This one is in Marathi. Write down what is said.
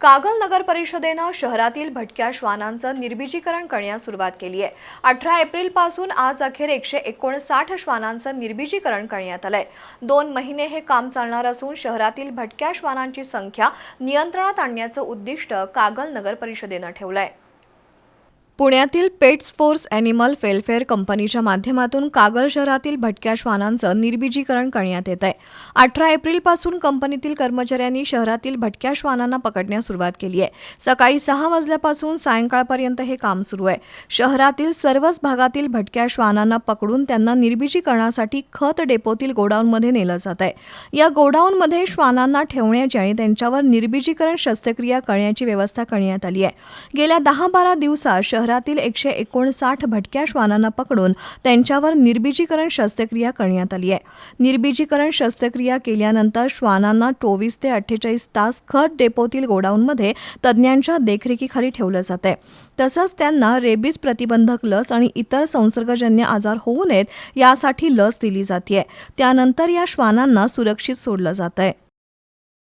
कागल नगर परिषदेनं शहरातील भटक्या श्वानांचं निर्बीजीकरण करण्यास सुरुवात केली आहे. अठरा एप्रिलपासून आज अखेर एकशे एकोणसाठ श्वानांचं निर्बीजीकरण करण्यात आलंय. दोन महिने हे काम चालणार असून शहरातील भटक्या श्वानांची संख्या नियंत्रणात आणण्याचं उद्दिष्ट कागल नगर परिषदेनं ठेवलं आहे पुण्यातील पेट्स फोर्स ॲनिमल वेलफेअर कंपनीच्या माध्यमातून कागल शहरातील भटक्या श्वानांचं निर्बीजीकरण करण्यात येत आहे. अठरा एप्रिलपासून कंपनीतील कर्मचाऱ्यांनी शहरातील भटक्या श्वानांना पकडण्यास सुरुवात केली आहे. सकाळी सहा वाजल्यापासून सायंकाळपर्यंत हे काम सुरू आहे. शहरातील सर्वच भागातील भटक्या श्वानांना पकडून त्यांना निर्बीजीकरणासाठी खत डेपोतील गोडाऊनमध्ये नेलं जात आहे. या गोडाऊनमध्ये श्वानांना ठेवण्याची आणि त्यांच्यावर निर्बीजीकरण शस्त्रक्रिया करण्याची व्यवस्था करण्यात आली आहे. गेल्या दहा बारा दिवसात शहरातील एकशे एकोणसाठ भटक्या श्वानांना पकडून त्यांच्यावर निर्बीजीकरण शस्त्रक्रिया करण्यात आली आहे. निर्बीजीकरण शस्त्रक्रिया केल्यानंतर श्वानांना चोवीस ते अठ्ठेचाळीस तास खत डेपोतील गोडाऊनमध्ये तज्ज्ञांच्या देखरेखीखाली ठेवलं जात आहे. तसंच त्यांना रेबीज प्रतिबंधक लस आणि इतर संसर्गजन्य आजार होऊ नयेत यासाठी लस दिली जाते त्यानंतर या श्वानांना सुरक्षित सोडलं जात आहे